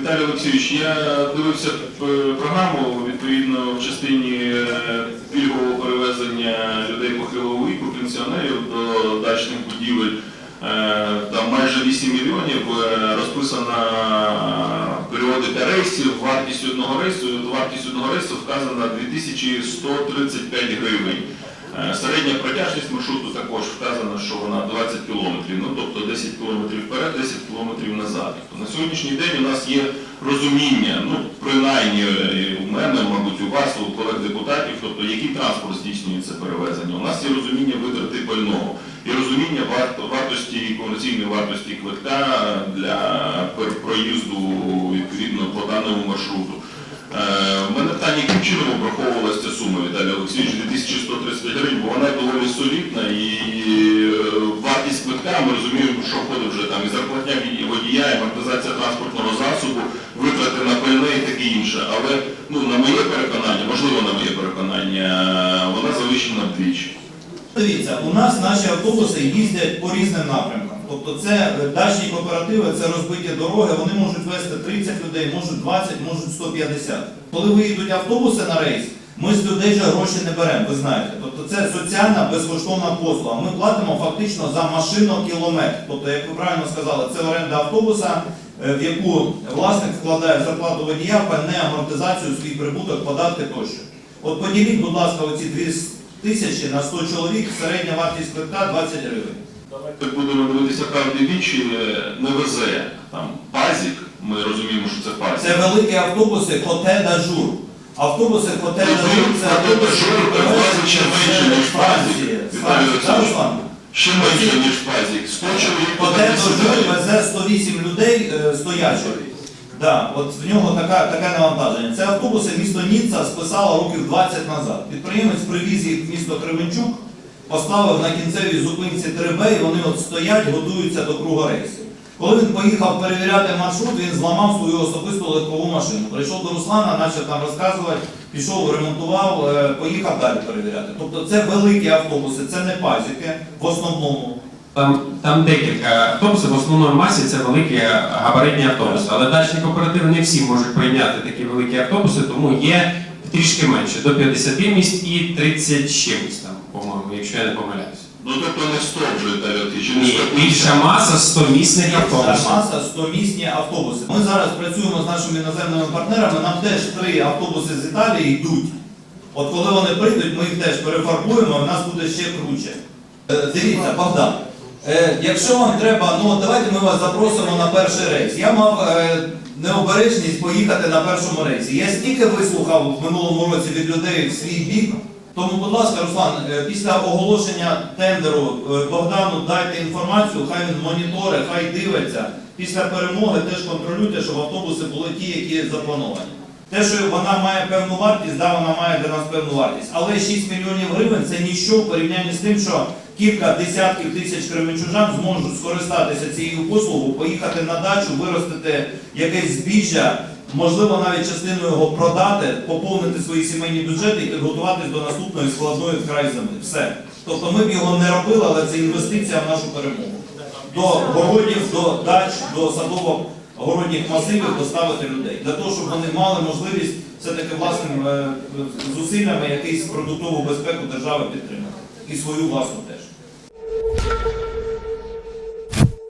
Віталій Олексійович, я дивився програму відповідно в частині е, пільгового перевезення людей похилого віку, пенсіонерів до дачних будівель. Е, Там майже 8 мільйонів е, розписана періодика рейсів, вартість одного рейсу, вартість одного рейсу вказана 2135 гривень. Е, Середня протяжність маршруту також вказана, що вона 20 кілометрів, ну тобто 10 кілометрів вперед, 10 кілометрів назад. На сьогоднішній день у нас є розуміння, ну принаймні е, у мене, мабуть, у вас, у колег депутатів, тобто який транспорт здійснює це перевезення. У нас є розуміння витрати пального і розуміння вартості комерційної вартості квитка для проїзду відповідно по даному маршруту. Е, У мене питання, яким чином обраховувалася ця сума, Віталій Олексійович, 2135 гривень, розуміємо, вже там і зарплатня від- водія, і амортизація транспортного засобу, витрати на пальне і таке інше. Але ну, на моє переконання, можливо, на моє переконання, вона завищена вдвічі. Дивіться, у нас наші автобуси їздять по різним напрямкам. Тобто це е, дачні кооперативи, це розбиті дороги, вони можуть вести 30 людей, можуть 20, можуть 150. Коли виїдуть автобуси на рейс, ми з людей же гроші не беремо, ви знаєте. Тобто це соціальна безкоштовна послуга. Ми платимо фактично за машинокілометр. Тобто, як ви правильно сказали, це оренда автобуса, е, в яку власник вкладає зарплату водія, пальне амортизацію, свій прибуток, податки тощо. От поділіть, будь ласка, оці 2 тисячі на 100 чоловік, середня вартість квитка 20 гривень. Давайте будемо дивитися правді вічі, не везе там пазік, ми розуміємо, що це пазік. Це великі автобуси коте дажур. Автобуси коте Ну, це автобуси, ще менше, ніж. Руслан? Ще менше, ніж пазік. 100 чоловік везе 108 людей е, стоячих. Да, от в нього така, таке навантаження. Це автобуси місто Ніцца списало років 20 назад. Підприємець привіз їх в місто Кременчук, поставив на кінцевій зупинці 3Б, і вони от стоять, готуються до круга рейсів. Коли він поїхав перевіряти маршрут, він зламав свою особисту легкову машину. Прийшов до Руслана, почав там розказувати, пішов, ремонтував, е, поїхав далі перевіряти. Тобто це великі автобуси, це не пазіки в основному. Там, там декілька автобусів, в основному масі це великі габаритні автобуси. Але дачні кооперативи не всі можуть прийняти такі великі автобуси, тому є трішки менше, до 50 місць і 30 з чимось там, по-моєму, якщо я не помиляюсь. Ну тобто не 100 вже, Віталій чи не Ні, 150. більша маса 100 місних автобусів. Маса 100-місні автобуси. Ми зараз працюємо з нашими іноземними партнерами. Нам теж три автобуси з Італії йдуть. От коли вони прийдуть, ми їх теж перефарбуємо, і в нас буде ще круче. Е, Дивіться, Богдан. е, Якщо вам треба, ну от давайте ми вас запросимо на перший рейс. Я мав е, необережність поїхати на першому рейсі. Я стільки вислухав в минулому році від людей в свій бік. Тому, будь ласка, Руслан, е, після оголошення тендеру е, Богдану дайте інформацію, хай він моніторе, хай дивиться. Після перемоги теж контролюйте, щоб автобуси були ті, які заплановані. Те, що вона має певну вартість, да, вона має для нас певну вартість. Але 6 мільйонів гривень це ніщо в порівнянні з тим, що кілька десятків тисяч кременчужан зможуть скористатися цією послугою, поїхати на дачу, виростити якесь збіжжя, можливо, навіть частину його продати, поповнити свої сімейні бюджети і підготуватись до наступної складної вкрай землі. Все. Тобто ми б його не робили, але це інвестиція в нашу перемогу. До городів, до дач, до садово городніх масивів доставити людей, для того, щоб вони мали можливість все-таки власними е, зусиллями якусь продуктову безпеку держави підтримати. І свою власну теж.